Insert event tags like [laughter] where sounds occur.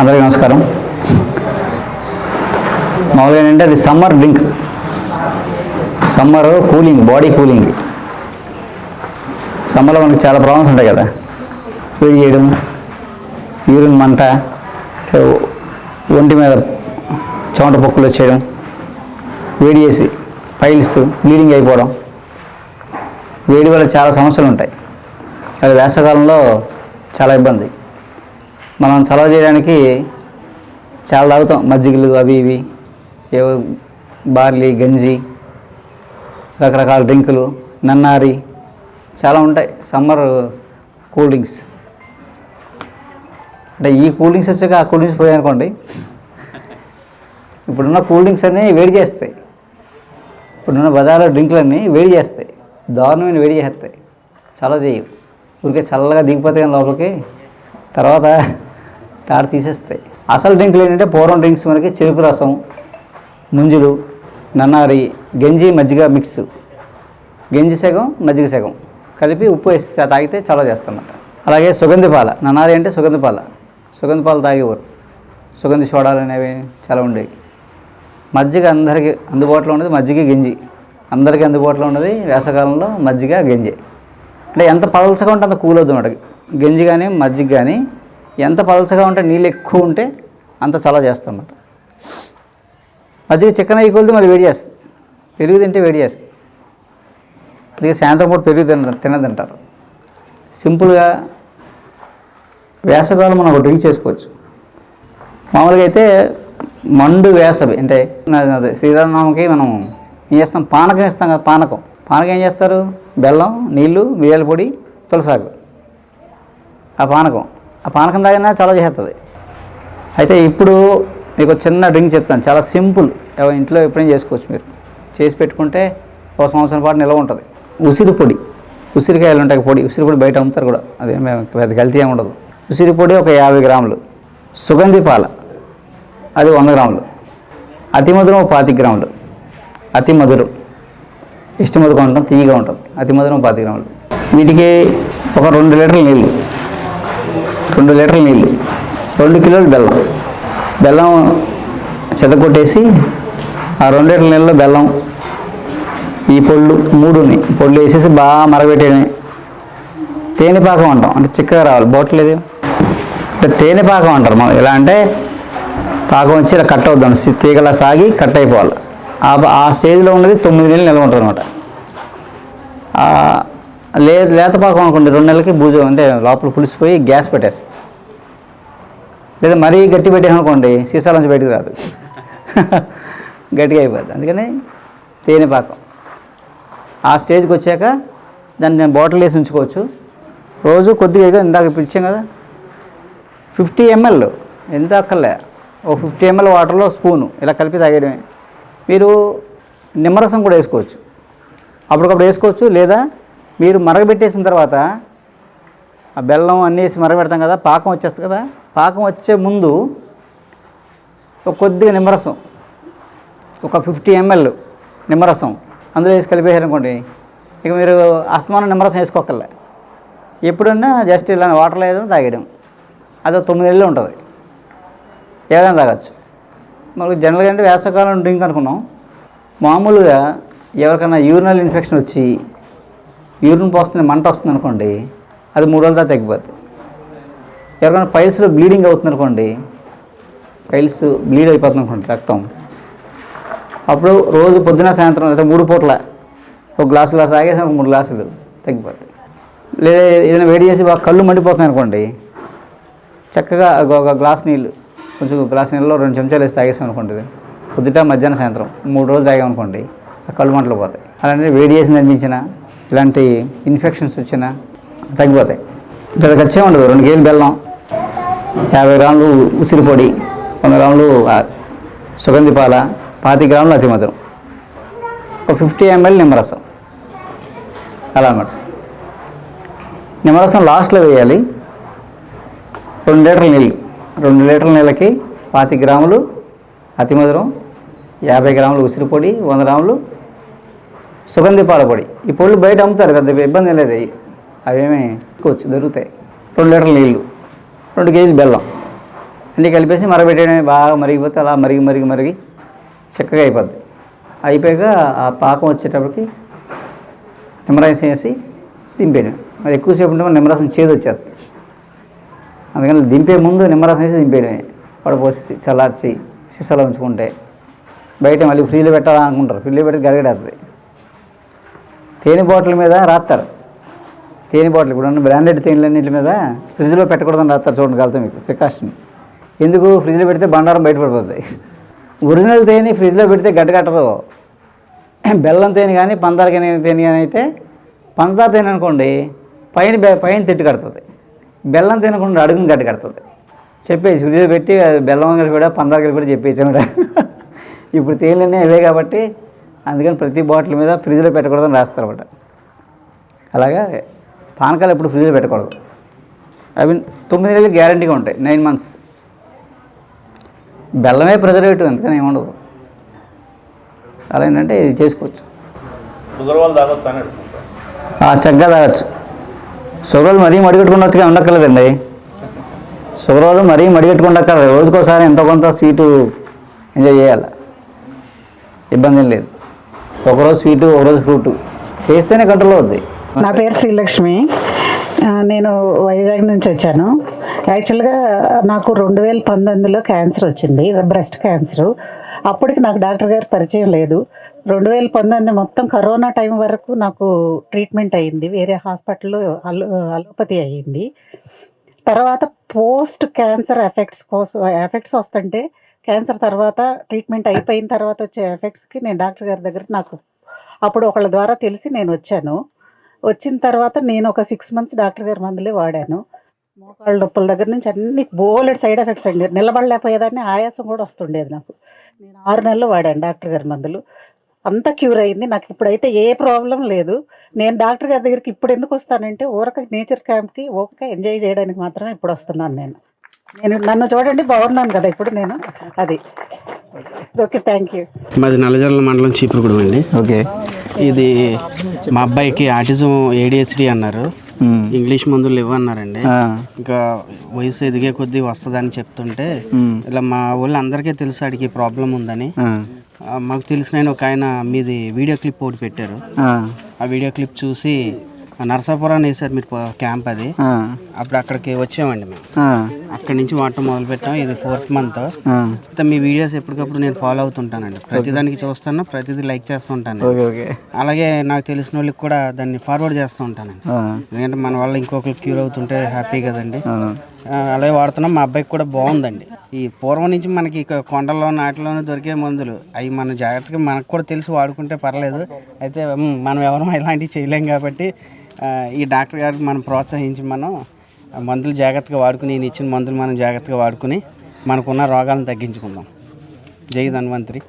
అందరికీ నమస్కారం. మామూలుగా ఏంటంటే అది summer drink. Summer cooling body cooling. సమ్మర్లో మనకి చాలా ప్రాబ్లమ్స్ ఉంటాయి కదా. వేడి చేయడం యూరిన్ మంట ఒంటి మీద చెమట పొక్కులు వచ్చేయడం వేడి చేసి పైల్స్ బ్లీడింగ్ అయిపోవడం. వేడి వల్ల చాలా సమస్యలు ఉంటాయి. అది వేసవకాలంలో చాలా ఇబ్బంది. మనం చలవ చేయడానికి చాలా తాగుతాం. మజ్జిగలు అవి ఇవి ఏవో బార్లీ గంజి రకరకాల డ్రింకులు నన్నారి చాలా ఉంటాయి. Summer cool drinks. అంటే ఈ కూల్ డ్రింక్స్ వచ్చాక ఆ కూల్ డ్రింక్స్ పోయాయనుకోండి ఇప్పుడున్న కూల్ డ్రింక్స్ అన్నీ వేడి చేస్తాయి. ఇప్పుడున్న బజార్లో డ్రింకులన్నీ వేడి చేస్తాయి. దారుణమైన వేడి చేస్తాయి. చాలా చేయవు ఊరికే చల్లగా దిగిపోతాయి కానీ లోపలికి. తర్వాత తాడు తీసేస్తాయి. అసలు డ్రింకులు ఏంటంటే పూర్వం డ్రింక్స్ మనకి చెరుకు రసం ముంజులు నన్నారి గంజి మజ్జిగ మిక్స్. గంజి సగం మజ్జిగ సగం కలిపి ఉప్పు వేసి తాగితే చలవ చేస్తున్నమాట అలాగే సుగంధి పాల నన్నారి అంటే సుగంధి పాల. సుగంధి పాలు తాగేవారు. సుగంధి సోడాలు అనేవి చాలా ఉండేవి. మజ్జిగ అందరికీ అందుబాటులో ఉన్నది మజ్జిగ గంజి. అందరికీ అందుబాటులో ఉన్నది వేసవకాలంలో మజ్జిగ గంజి. అంటే ఎంత పలసగా ఉంటే అంత కూల్ అవుతుంది అన్నమాట. గంజి కానీ మజ్జిగ కానీ ఎంత పలసగా ఉంటే నీళ్ళు ఎక్కువ ఉంటే అంత చలవ చేస్తామన్నమాట. మజ్జిగ చికెన్ అయ్యి కొలితే మళ్ళీ వేడి చేస్తుంది. పెరుగు తింటే వేడి చేస్తుంది. అందుకే సాయంత్రం పూట పెరుగు తిన తినదంటారు. సింపుల్గా వేసవికాలం మనం ఒక డ్రింక్ చేసుకోవచ్చు. మామూలుగా అయితే మండు వేసవి అంటే అదే శ్రీరామనవమికి మనం ఏం చేస్తాం? పానకం ఇస్తాం కదా పానకం. పానకం ఏం చేస్తారు? బెల్లం నీళ్ళు మిరియాల పొడి తులసాకు. ఆ పానకం. ఆ పానకం తాగినా చాలా చేస్తుంది అయితే ఇప్పుడు మీకు చిన్న డ్రింక్ చెప్తాను. చాలా సింపుల్. ఇంట్లో ఎప్పుడైనా చేసుకోవచ్చు మీరు. చేసి పెట్టుకుంటే ఒక సంవత్సరం పాటు నిల్వ ఉంటుంది. ఉసిరి పొడి. ఉసిరికాయలు ఉంటాయి పొడి. ఉసిరి పొడి బయట అమ్ముతారు కూడా. అదేం పెద్ద కల్తీ ఏమి ఉండదు. ఉసిరి పొడి ఒక యాభై గ్రాములు. సుగంధి పాల. అది వంద గ్రాములు. అతి మధురం ఒక పాతి గ్రాములు. అతి మధురం. ఇష్ట మధురం ఉంటాం. తీయగా ఉంటుంది అతి మధురం పాతి గ్రాములు. వీటికి ఒక రెండు లీటర్ల నీళ్ళు. రెండు లీటర్ల నీళ్ళు రెండు కిలోలు బెల్లం. బెల్లం చెదకొట్టేసి ఆ రెండు లీటర్ల నీళ్ళలో బెల్లం ఈ పొళ్ళు మూడుని పొళ్ళు వేసేసి బాగా మరగబెట్టేయడమే. తేనె పాకం అంటాం అంటే చిక్కగా రావాలి. బాటిల్ లేదు అంటే తేనె పాకం అంటారు మనం. ఎలా అంటే పాకం వచ్చి ఇలా కట్ అవుద్దాం తీగలా సాగి కట్ అయిపోవాలి. ఆ ఆ స్టేజ్లో ఉన్నది తొమ్మిది నెలలు నిల్వ ఉంటుంది అనమాట లే లేతపాకం అనుకోండి రెండు నెలలకి బూజు అంటే లోపల పులిసిపోయి గ్యాస్ పెట్టేస్తుంది. లేదా మరీ గట్టి పెట్టామనుకోండి సీసాలోంచి బయటకు రాదు. [laughs] గట్టిగా అయిపోద్ది. అందుకని తేనె పాకం. ఆ స్టేజ్కి వచ్చాక దాన్ని నేను బాటిల్ వేసి ఉంచుకోవచ్చు. రోజు కొద్దిగా ఇందాక ఇప్పుడు ఇచ్చాం కదా. Fifty ML. ఎంత అక్కర్లే. ఓ ఫిఫ్టీ ఎంఎల్ వాటర్లో స్పూను. ఇలా కలిపి తాగేయడమే. మీరు నిమ్మరసం కూడా వేసుకోవచ్చు. అప్పటికప్పుడు వేసుకోవచ్చు. లేదా మీరు మరగబెట్టేసిన తర్వాత ఆ బెల్లం అన్నీ వేసి మరగబెడతాం కదా పాకం వచ్చేస్తుంది కదా పాకం వచ్చే ముందు ఒక కొద్దిగా నిమ్మరసం ఒక ఫిఫ్టీ ఎంఎల్ నిమ్మరసం అందులో వేసి కలిపేసారనుకోండి ఇక మీరు అస్తమానం నిమ్మరసం వేసుకోకర్లే ఎప్పుడన్నా జస్ట్ ఇలా వాటర్లో లేదు తాగేయడం. అది తొమ్మిది నెలలు ఉంటుంది. ఏదైనా తాగొచ్చు. మళ్ళీ జనరల్గా అంటే వేసవకాలం డ్రింక్ అనుకున్నాం. మామూలుగా ఎవరికైనా యూరినల్ ఇన్ఫెక్షన్ వచ్చి యూరిన్ పోస్తుంది మంట వస్తుంది అనుకోండి అది మూడు రోజుల తర్వాత తగ్గిపోద్ది. ఎవరికైనా పైల్స్లో బ్లీడింగ్ అవుతుంది అనుకోండి పైల్స్ బ్లీడ్ అయిపోతుంది అనుకోండి రక్తం. అప్పుడు రోజు పొద్దున సాయంత్రం లేదా మూడు పూట్ల ఒక గ్లాసు గ్లాస్ తాగేసి ఒక మూడు గ్లాసులు తగ్గిపోతాయి లేదా ఏదైనా వేడి చేసి బాగా కళ్ళు మండిపోతున్నాయి అనుకోండి చక్కగా ఒక గ్లాస్ నీళ్ళు కొంచెం గ్లాస్ నీళ్ళలో రెండు చెంచాలు వేసి తాగేసాం అనుకోండి పొద్దుట మధ్యాహ్నం సాయంత్రం మూడు రోజులు తాగామనుకోండి ఆ కళ్ళు మంటలు పోతాయి. అలాంటి వేడి చేసి అనిపించిన ఇలాంటి ఇన్ఫెక్షన్స్ వచ్చినా తగ్గిపోతాయి. ఇక్కడ ఖర్చే ఉండదు. రెండు కేజీలు బెల్లం యాభై గ్రాములు ఉసిరి పొడి వంద గ్రాములు సుగంధి పాల పాతి గ్రాములు అతి మధురం. ఒక ఫిఫ్టీ ఎంఎల్ నిమ్మరసం. అలా అన్నమాట. నిమ్మరసం లాస్ట్లో వేయాలి. రెండు లీటర్ల నీళ్ళు. రెండు లీటర్ల నీళ్ళకి పాతి గ్రాములు అతి మధురం యాభై గ్రాములు ఉసిరిపొడి వంద గ్రాములు సుగంధి పాల పొడి ఈ పొడులు బయట అమ్ముతారు పెద్ద ఇబ్బంది లేదు. అవేమీ తీసుకోవచ్చు దొరుకుతాయి. రెండు లీటర్ల నీళ్ళు రెండు కేజీలు బెల్లం. అన్నీ కలిపేసి మరగబెట్టడమే బాగా మరిగిపోతే అలా మరిగి మరిగి మరిగి చక్కగా అయిపోద్ది. అయిపోయాక ఆ పాకం వచ్చేటప్పటికి నిమ్మరసం వేసి దింపేయడం మరి ఎక్కువసేపు ఉంటే నిమ్మరసం చేదు వచ్చేది అందుకని దింపే ముందు నిమ్మరసం వేసి దింపేయడమే. పడపోసి చల్లార్చి సీసాలో ఉంచుకుంటే. బయట మళ్ళీ ఫ్రీలో పెట్టాలనుకుంటారు. ఫ్రీలో పెడితే గడగడేస్తుంది తేనె బాటిల్ మీద రాస్తారు తేనె బాటిల్ ఇప్పుడు ఉన్న బ్రాండెడ్ తేనెలన్నింటి మీద ఫ్రిడ్జ్లో పెట్టకూడదని రాస్తారు చూడండి కలుగుతాం మీకు ప్రికాషన్ ఎందుకు ఫ్రిడ్జ్లో పెడితే బండారం బయటపడిపోతుంది ఒరిజినల్ తేనె ఫ్రిడ్జ్లో పెడితే గడ్డగట్టదు బెల్లం తేనె కానీ పందాల తేనె తేనె కానీ అయితే పంచదార తేనె అనుకోండి పైన పైన తిట్టు కడుతుంది. బెల్లం తినకుండా అడుగుని గడ్డ కడుతుంది. చెప్పేసి ఫ్రిడ్జ్లో పెట్టి అది బెల్లం కలిపి కూడా పందార కలిపి కూడా చెప్పేసి ఇప్పుడు తేనెలన్నీ అవే కాబట్టి అందుకని ప్రతి బాటిల్ మీద ఫ్రిడ్జ్లో పెట్టకూడదని రాస్తారు అనమాట అలాగా పానకాలు ఎప్పుడు ఫ్రిడ్జ్లో పెట్టకూడదు. అవి తొమ్మిది నెలలు గ్యారంటీగా ఉంటాయి నైన్ మంత్స్. బెల్లమే ప్రిజర్వేటివ్ అందుకని ఏముండదు అలా ఏంటంటే ఇది చేసుకోవచ్చు. షుగర్ వాళ్ళు చక్కగా తాగొచ్చు. షుగర్లు మరీ మడిగట్టుకున్నట్టుగా ఉండక్కర్లేదండి. షుగర్ వాళ్ళు మరీ మడిగట్టుకుండక్కర్లేదు రోజుకోసారి ఎంతో కొంత స్వీటు ఎంజాయ్ చేయాలి. ఇబ్బంది లేదు. ఒకరోజు స్వీటు ఒకరోజు ఫ్రూట్. చేస్తేనే కంట్రోల్ అవుద్ది నా పేరు శ్రీలక్ష్మి. నేను వైజాగ్ నుంచి వచ్చాను. యాక్చువల్గా నాకు రెండు వేల పంతొమ్మిదిలో క్యాన్సర్ వచ్చింది బ్రెస్ట్ క్యాన్సర్. అప్పటికి నాకు డాక్టర్ గారు పరిచయం లేదు. రెండు వేల పంతొమ్మిది మొత్తం కరోనా టైం వరకు నాకు ట్రీట్మెంట్ అయ్యింది వేరే హాస్పిటల్లో అలో అలోపతి అయ్యింది. తర్వాత పోస్ట్ క్యాన్సర్ ఎఫెక్ట్స్ కోసం ఎఫెక్ట్స్ వస్తుంటే క్యాన్సర్ తర్వాత ట్రీట్మెంట్ అయిపోయిన తర్వాత వచ్చే ఎఫెక్ట్స్కి నేను డాక్టర్ గారి దగ్గర నాకు అప్పుడు ఒకళ్ళ ద్వారా తెలిసి నేను వచ్చాను. వచ్చిన తర్వాత నేను ఒక సిక్స్ మంత్స్ డాక్టర్ గారి మందులే వాడాను. మోకాళ్ళ నొప్పుల దగ్గర నుంచి అన్ని బోలెడ్ సైడ్ ఎఫెక్ట్స్ అండి. నిలబడలేకపోయేదాన్ని ఆయాసం కూడా వస్తుండేది నాకు. నేను ఆరు నెలలు వాడాను డాక్టర్ గారి మందులు. అంతా క్యూర్ అయింది. నాకు ఇప్పుడైతే ఏ ప్రాబ్లం లేదు. నేను డాక్టర్ గారి దగ్గరికి ఇప్పుడు ఎందుకు వస్తానంటే ఊరక నేచర్ క్యాంప్కి ఊరక ఎంజాయ్ చేయడానికి మాత్రమే ఇప్పుడు వస్తున్నాను నేను. నేను నన్ను చూడండి బాగున్నాను కదా ఇప్పుడు నేను. అది. ఓకే థ్యాంక్ యూ మాది నల్లజర్ల మండలం చీపురుగూడెం అండి. ఓకే. ఇది మా అబ్బాయికి ఆటిజం ఏడిహెచ్డి అన్నారు. ఇంగ్లీష్ మందులు ఇవ్వన్నారండి. ఇంకా వయసు ఎదిగే కొద్దీ వస్తుందని చెప్తుంటే ఇలా మా ఊళ్ళో అందరికీ తెలుసు ఆడికి ప్రాబ్లం ఉందని. మాకు తెలిసిన ఒక ఆయన మీది వీడియో క్లిప్ ఒకటి పెట్టారు. ఆ వీడియో క్లిప్ చూసి నరసాపురం వేసారు మీరు క్యాంప్ అది. అప్పుడు అక్కడికి వచ్చామండి మేము. అక్కడి నుంచి వాడటం మొదలు పెట్టాం ఇది ఫోర్త్ మంత్. మీ వీడియోస్ ఎప్పటికప్పుడు నేను ఫాలో అవుతుంటానండి. ప్రతిదానికి చూస్తాను ప్రతిదీ లైక్ చేస్తూ ఉంటాను ఓకే ఓకే. అలాగే నాకు తెలిసిన వాళ్ళకి కూడా దాన్ని ఫార్వర్డ్ చేస్తూ ఉంటానండి. ఎందుకంటే మన వల్ల ఇంకొకరికి క్యూర్ అవుతుంటే హ్యాపీ కదండి. అలాగే వాడుతున్నాం. మా అబ్బాయికి కూడా బాగుందండి. ఈ పూర్వం నుంచి మనకి కొండల్లో నాటిలోనే దొరికే మందులు. అవి మన జాగ్రత్తగా మనకు కూడా తెలిసి వాడుకుంటే పర్లేదు. అయితే మనం ఎవరూ ఇలాంటివి చేయలేం కాబట్టి ఈ డాక్టర్ గారికి మనం ప్రోత్సహించి మనం మందులు జాగ్రత్తగా వాడుకుని ఈయన ఇచ్చిన మందులు మనం జాగ్రత్తగా వాడుకుని మనకున్న రోగాలను తగ్గించుకుందాం. జై ధన్వంతరి.